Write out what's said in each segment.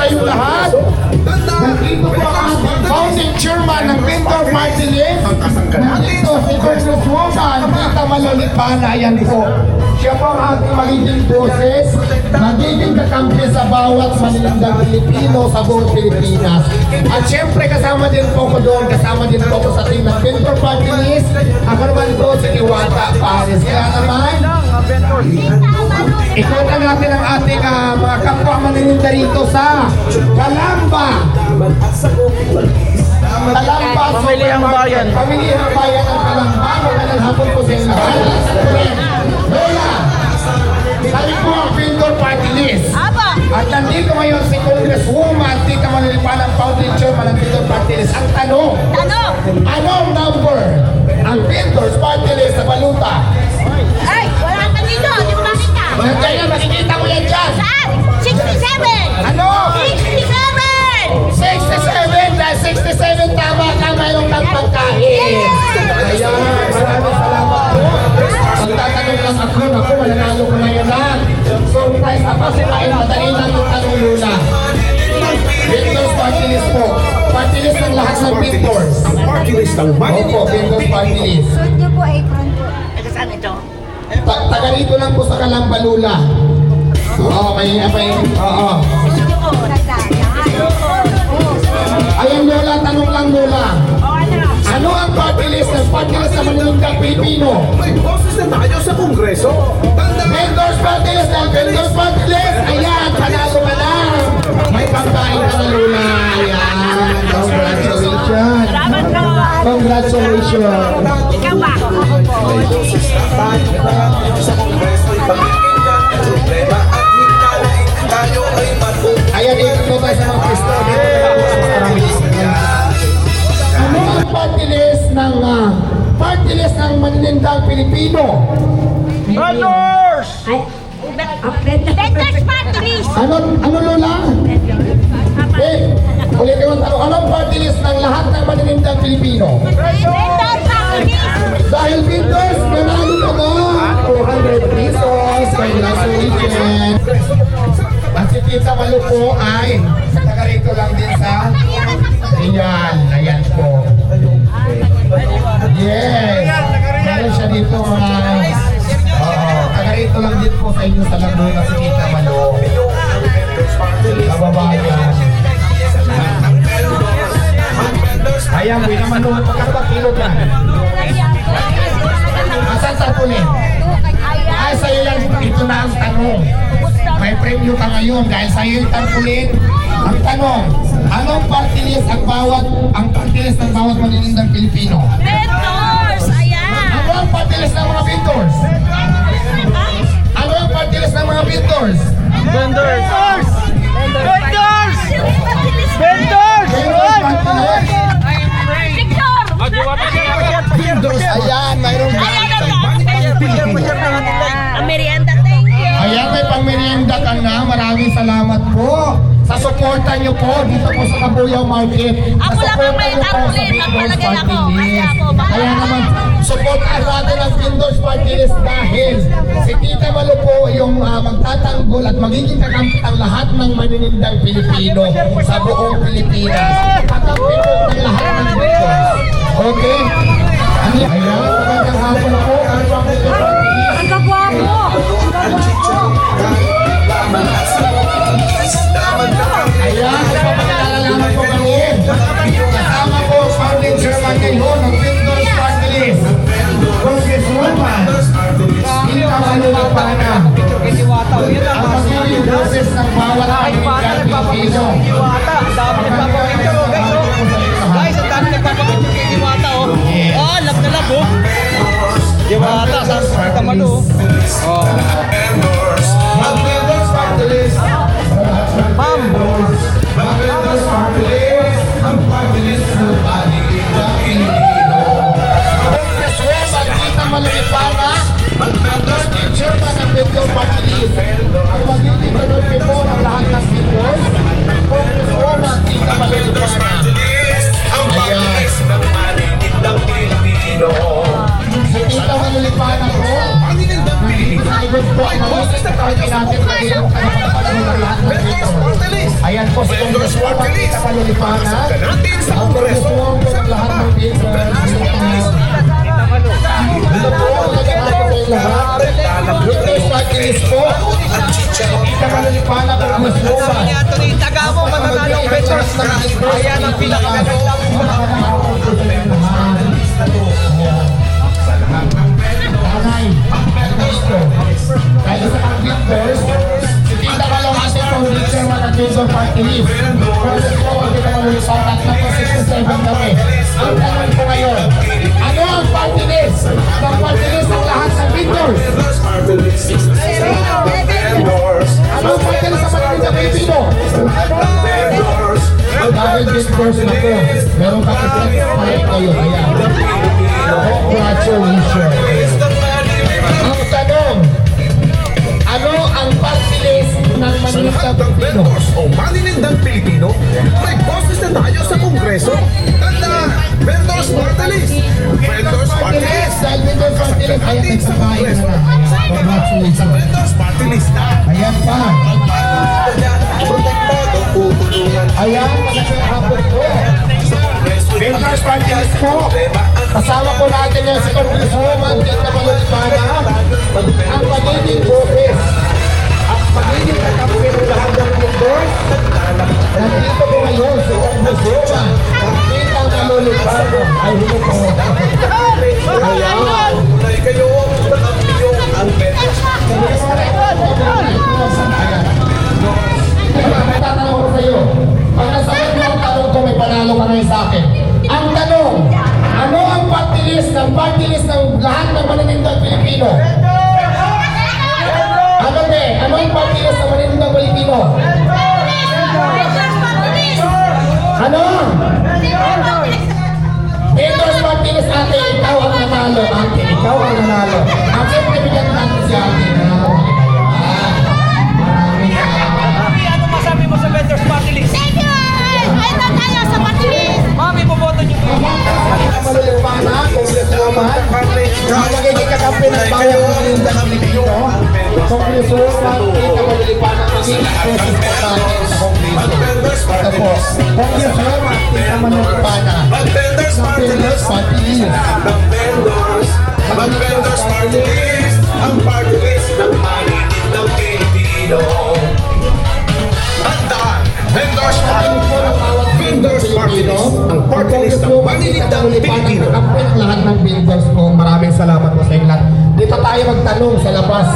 sa iyo lahat. Nandito po ang founding chairman ng Pintor Party List. Nandito si Congresswoman Tita Malolipana. Yan po. Siya po ang ating magiging boses. Magiging kakampi sa bawat manilandang Pilipino sa buong Pilipinas. At syempre kasama din po ko doon. Kasama din po ko sa team ng Pintor Party List. Ako naman po si Iwata Pares. Kaya naman, Ikutan natin ang ating ah, mga kapwa manininda rito sa Kalamba. Kalamba. Pamilihang bayan. Pamilihang bayan ng Kalamba. Magandang hapon po sa inyo. Lola, sabi po ang Pindor Party List. Aba! At nandito ngayon si Congresswoman Tita Manilipan ng Founding Chairman ng Pindor Party List. Ang tanong, Tanong! anong number ang Pindor's Party List sa baluta? 7 tama ka, mayroon kang. Kaya, maraming salamat po. Magtatanong lang ako, ako, mananalo ko na yan na. Surprise ako, si Kain, madali lang yung tanong muna. Victor's party list po. Party list ng lahat ng Victors. Party list ng money. Opo, Victor's party list. Suit niyo po, apron po. Taga saan ito? Taga lang po sa Kalambalula. Oo, may, may, oo. Ng Pilipino? May boses na tayo sa Kongreso. Tanda Vendors party list vendors party list. Ayan, panalo ka na. May pagkain ka na Lola. Ayan, congratulations. Salamat ko! Congratulations. Ikaw ba? may boses na tayo sa Kongreso. Ipakikinggan ang problema at hinawain tayo ay matuto. Ayan, tayo sa mga Kristo. Dito tayo sa maraming Ano ang party list ng ah, party list ng Manilindang Pilipino? Brothers! Vendors Party List! Ano, ano Lola? Eh, ulit yung tanong, anong party list ng lahat ng maninindang Pilipino? Vendors Party List! Dahil Victors, nanalo ka ba? 200 pesos, congratulations! At si Tita Malu po ay taga rito lang din sa Ayan, ayan po. Yes! Meron siya dito mga... Oo, taga lang din po sa inyo sa Laguna si Tita Malu. Kababayan. Ayan, boy naman doon. Kilo yan? Asan sa punin? Ay, sa'yo yan. Ito na ang tanong. May premyo ka ngayon dahil sa'yo yung tarpulin. Ang tanong, anong party list ang bawat, ang party list ng bawat maninindang Pilipino? Vendors! Pangmerienda ka na. Maraming salamat po sa suporta niyo po dito po sa Kabuyaw Market. Ako Sa lang ang may Magpalagay Party ako. Kasi ako, Kaya naman, supportan natin ang Windows Party List dahil si Tita Malu po yung ah, magtatanggol at magiging kakampi ang lahat ng maninindang Pilipino sa buong Pilipinas. Kakampi po ng lahat ng Windows. Okay? Ayan, magandang hapon po. Ang Diwata sa sa Malo oh! Oh! Ang Windows Party List. Ma'am! Manolipana. Natin sa Ang Kongreso. pagkukuha po ng lahat ng bill. Ito po, nagkakaroon po sa lahat. Witness party list po. Kita Manolipana kung mas Anthony Tagamo, mananalo ang vendors. Ayan ang pinakamagandang Nanay, gusto. Kaya sa ang Vendor Party List. Versus po, ang Tita Manolipana at number 67 kami. Ang tanong ko ngayon, Ayan, magandang hapon po. Party list po. Kasama po natin yung si Congresswoman Tita Manolipana. Ang magiging boses. Ang magiging kakampi ng lahat ng vendors. Nandito po ngayon ang magiging kakampi ng bayan ng Malinda Pilipino, Congresswoman, Tita Malulupana, magiging process po natin sa Kongreso. Malulupana, Mag-vendors ng party Pilipinas list. Party List. Mag-vendors party list. Ang party list ng maninindang Pilipino. Tandaan, vendors party Vendors party list. Ang party list ng maninindang Pilipino. Ng vendors po. Maraming salamat po sa inyo lahat. Dito tayo magtanong sa labas.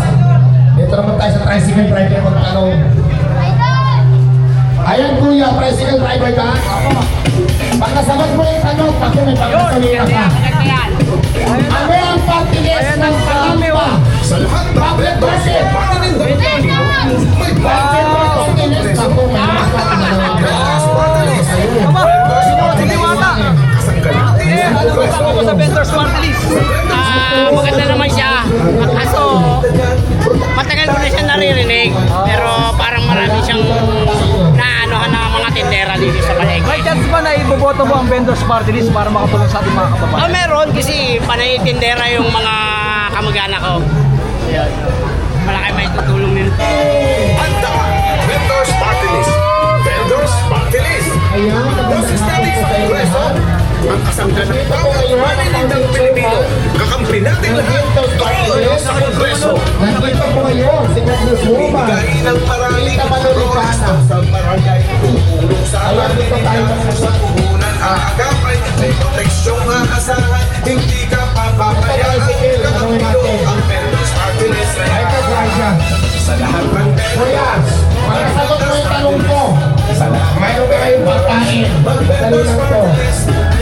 Dito naman tayo sa tricycle driver magtanong. Ayan kuya, tricycle driver ka? Pag nasagot mo yung tanong, ako may pagkasalita ka. Ano ang party list ng Kalampa? Sa lahat ng Public vendors party list? Ah, maganda naman siya. Kaso, matagal ko na siya naririnig. Pero parang marami siyang naanohan ng mga tindera dito sa May palengke. chance ba na iboboto mo ang vendors party list para makatulong sa ating mga kababayan? meron kasi panay tindera yung mga kamag-anak ko. Malaki may tutulong nila. Dali lang to.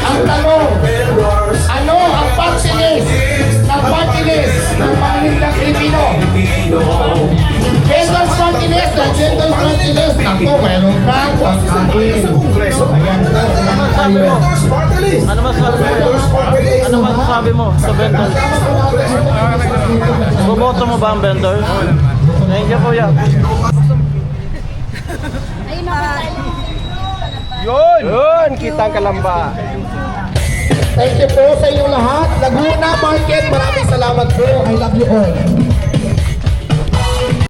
Ang tanong, ano ang party list ng party list ng Manilang Pilipino? Vendors party list ng vendors party list. Ako, mayroon kang pagkain. Ayan po, salamat tayo. Ano masasabi. Ano mo sa vendors? Boboto mo ba ang vendors? Thank you, kuya. Ayun na ba tayo? Yun! Yun! Kitang kalamba. Thank you po sa inyong lahat. Laguna Market, maraming salamat po. I love you all.